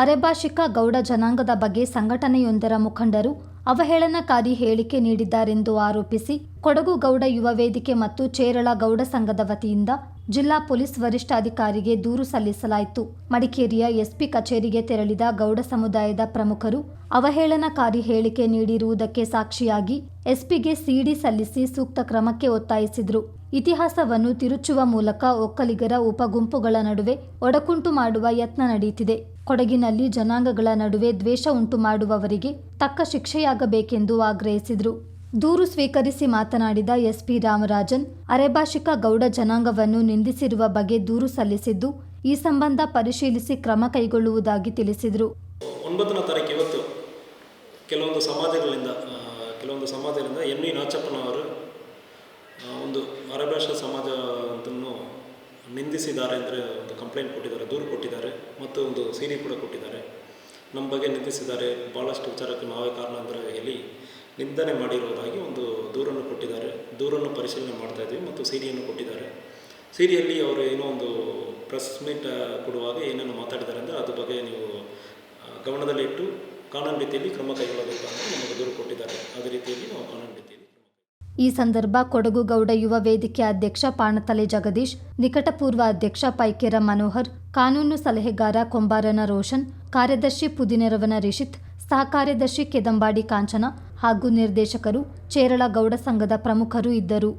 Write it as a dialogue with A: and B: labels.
A: ಅರೆಭಾಷಿಕ ಗೌಡ ಜನಾಂಗದ ಬಗ್ಗೆ ಸಂಘಟನೆಯೊಂದರ ಮುಖಂಡರು ಅವಹೇಳನಕಾರಿ ಹೇಳಿಕೆ ನೀಡಿದ್ದಾರೆಂದು ಆರೋಪಿಸಿ ಕೊಡಗು ಗೌಡ ಯುವ ವೇದಿಕೆ ಮತ್ತು ಚೇರಳ ಗೌಡ ಸಂಘದ ವತಿಯಿಂದ ಜಿಲ್ಲಾ ಪೊಲೀಸ್ ವರಿಷ್ಠಾಧಿಕಾರಿಗೆ ದೂರು ಸಲ್ಲಿಸಲಾಯಿತು. ಮಡಿಕೇರಿಯ ಎಸ್ಪಿ ಕಚೇರಿಗೆ ತೆರಳಿದ ಗೌಡ ಸಮುದಾಯದ ಪ್ರಮುಖರು ಅವಹೇಳನಕಾರಿ ಹೇಳಿಕೆ ನೀಡಿರುವುದಕ್ಕೆ ಸಾಕ್ಷಿಯಾಗಿ ಎಸ್ಪಿಗೆ ಸಿಡಿ ಸಲ್ಲಿಸಿ ಸೂಕ್ತ ಕ್ರಮಕ್ಕೆ ಒತ್ತಾಯಿಸಿದರು. ಇತಿಹಾಸವನ್ನು ತಿರುಚುವ ಮೂಲಕ ಒಕ್ಕಲಿಗರ ಉಪಗುಂಪುಗಳ ನಡುವೆ ಒಡಕುಂಟು ಮಾಡುವ ಯತ್ನ ನಡೆಯುತ್ತಿದೆ. ಕೊಡಗಿನಲ್ಲಿ ಜನಾಂಗಗಳ ನಡುವೆ ದ್ವೇಷ ಉಂಟು ಮಾಡುವವರಿಗೆ ತಕ್ಕ ಶಿಕ್ಷೆಯಾಗಬೇಕೆಂದು ಆಗ್ರಹಿಸಿದರು. ದೂರು ಸ್ವೀಕರಿಸಿ ಮಾತನಾಡಿದ ಎಸ್ಪಿ ರಾಮರಾಜನ್, ಅರೆಭಾಷಿಕ ಗೌಡ ಜನಾಂಗವನ್ನು ನಿಂದಿಸಿರುವ ಬಗ್ಗೆ ದೂರು ಸಲ್ಲಿಸಿದ್ದು, ಈ ಸಂಬಂಧ ಪರಿಶೀಲಿಸಿ ಕ್ರಮ ಕೈಗೊಳ್ಳುವುದಾಗಿ ತಿಳಿಸಿದರು.
B: ಒಂಬತ್ತನೇ ತಾರೀಕು ಇವತ್ತು ಕೆಲವೊಂದು ಸಮಾಜಗಳಿಂದ ಕೆಲವೊಂದು ಸಮಾಜಗಳಿಂದ ಎನ್ ವಿ ನಾಚಪ್ಪನವರು ಒಂದು ಅರೆಭಾಷಾ ಸಮಾಜ ಅಂತನ್ನು ನಿಂದಿಸಿದ್ದಾರೆ ಅಂದರೆ ಒಂದು ಕಂಪ್ಲೇಂಟ್ ಕೊಟ್ಟಿದ್ದಾರೆ, ದೂರು ಕೊಟ್ಟಿದ್ದಾರೆ ಮತ್ತು ಒಂದು ಸಿಡಿ ಕೂಡ ಕೊಟ್ಟಿದ್ದಾರೆ. ನಮ್ಮ ಬಗ್ಗೆ ನಿಂದಿಸಿದ್ದಾರೆ. ಭಾಳಷ್ಟು ವಿಚಾರಕ್ಕೆ ನಾವೇ ಕಾರಣ ಅಂದರೆ ಹೇಳಿ ನಿಂದನೆ ಮಾಡಿರುವುದಾಗಿ ಒಂದು ದೂರನ್ನು ಕೊಟ್ಟಿದ್ದಾರೆ. ದೂರನ್ನು ಪರಿಶೀಲನೆ ಮಾಡ್ತಾ ಇದ್ದೀವಿ ಮತ್ತು ಸಿಡಿಯನ್ನು ಕೊಟ್ಟಿದ್ದಾರೆ. ಸಿಡಿಯಲ್ಲಿ ಅವರು ಏನೋ ಒಂದು ಪ್ರೆಸ್ ಮೀಟ್ ಕೊಡುವಾಗ ಏನೇನು ಮಾತಾಡಿದ್ದಾರೆ ಅಂದರೆ ಅದ್ರ ಬಗ್ಗೆ ನೀವು ಗಮನದಲ್ಲಿಟ್ಟು ಕಾನೂನು ರೀತಿಯಲ್ಲಿ ಕ್ರಮ ಕೈಗೊಳ್ಳಬೇಕು ಅಂತ ನಮಗೆ ದೂರು ಕೊಟ್ಟಿದ್ದಾರೆ. ಅದೇ ರೀತಿಯಲ್ಲಿ ನಾವು ಕಾನೂನು
A: ಈ ಸಂದರ್ಭ ಕೊಡಗು ಗೌಡ ಯುವ ವೇದಿಕೆ ಅಧ್ಯಕ್ಷ ಪಾಣತಲೆ ಜಗದೀಶ್, ನಿಕಟಪೂರ್ವ ಅಧ್ಯಕ್ಷ ಪೈಕೆರ ಮನೋಹರ್, ಕಾನೂನು ಸಲಹೆಗಾರ ಕೊಂಬಾರನ ರೋಷನ್, ಕಾರ್ಯದರ್ಶಿ ಪುದಿನೆರವನ ರಿಷಿತ್, ಸಹ ಕಾರ್ಯದರ್ಶಿ ಕೆದಂಬಾಡಿ ಕಾಂಚನ ಹಾಗೂ ನಿರ್ದೇಶಕರು ಚೇರಳ ಗೌಡ ಸಂಘದ ಪ್ರಮುಖರು ಇದ್ದರು.